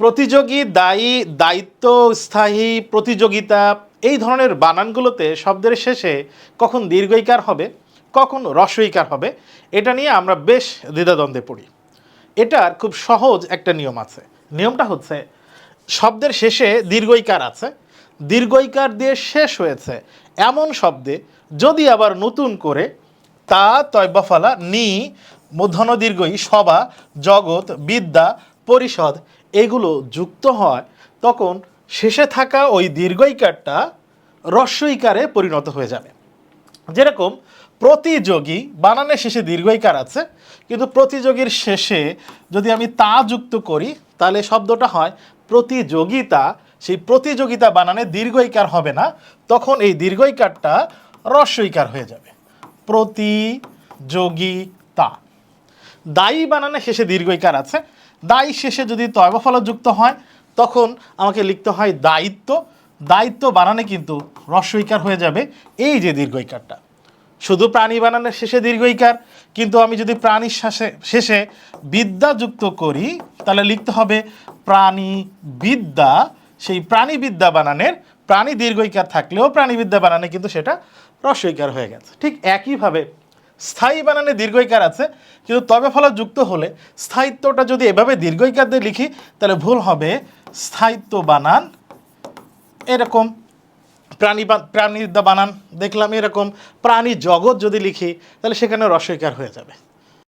প্রতিযোগী, দায়ী দায়িত্ব স্থায়ী প্রতিযোগিতা, এই ধরনের বানানগুলোতে শব্দের শেষে কখন দীর্ঘইকার হবে, কখন রস্বইকার হবে, এটা নিয়ে আমরা বেশ দ্বিধাদ্বন্দ্বে পড়ি। এটার খুব সহজ একটা নিয়ম আছে। নিয়মটা হচ্ছে, শব্দের শেষে দীর্ঘইকার আছে, দীর্ঘইকার দিয়ে শেষ হয়েছে এমন শব্দে যদি আবার নতুন করে তা তয়বাফালা নি মূর্ধন্য দীর্ঘই সভা, জগৎ, বিদ্যা পরিষদ এগুলো যুক্ত হয়, তখন শেষে থাকা ওই দীর্ঘইকারটা রস্বইকারে পরিণত হয়ে যাবে। যেরকম প্রতিযোগী বানানের শেষে দীর্ঘইকার আছে, কিন্তু প্রতিযোগীর শেষে যদি আমি তা যুক্ত করি, তাহলে শব্দটা হয় প্রতিযোগিতা। সেই প্রতিযোগিতা বানানে দীর্ঘইকার হবে না, তখন এই দীর্ঘইকারটা রস্বইকার হয়ে যাবে। প্রতিযোগিতা। দায়ী বানানে শেষে দীর্ঘইকার আছে। দায়ী শেষে যদি তয়বফল যুক্ত হয়, তখন আমাকে লিখতে হয় দায়িত্ব। দায়িত্ব বানানে কিন্তু রস্বইকার হয়ে যাবে এই যে দীর্ঘইকারটা। শুধু প্রাণী বানানের শেষে দীর্ঘইকার, কিন্তু আমি যদি প্রাণীর শেষে শেষে বিদ্যা যুক্ত করি, তাহলে লিখতে হবে প্রাণী বিদ্যা সেই প্রাণীবিদ্যা বানানের প্রাণী দীর্ঘইকার থাকলেও প্রাণীবিদ্যা বানানে কিন্তু সেটা রস্বইকার হয়ে গেছে। ঠিক একইভাবে স্থায়ী বানানে দীর্ঘইকার আছে, কিন্তু তবে ফলা যুক্ত হলে স্থায়িত্বটা যদি এভাবে দীর্ঘইকার দিয়ে লিখি, তাহলে ভুল হবে। স্থায়িত্ব বানান, এরকম প্রাণী প্রাণীদা বানান, দেখলাম এরকম প্রাণী জগৎ যদি লিখি, তাহলে সেখানে রসইকার হয়ে যাবে।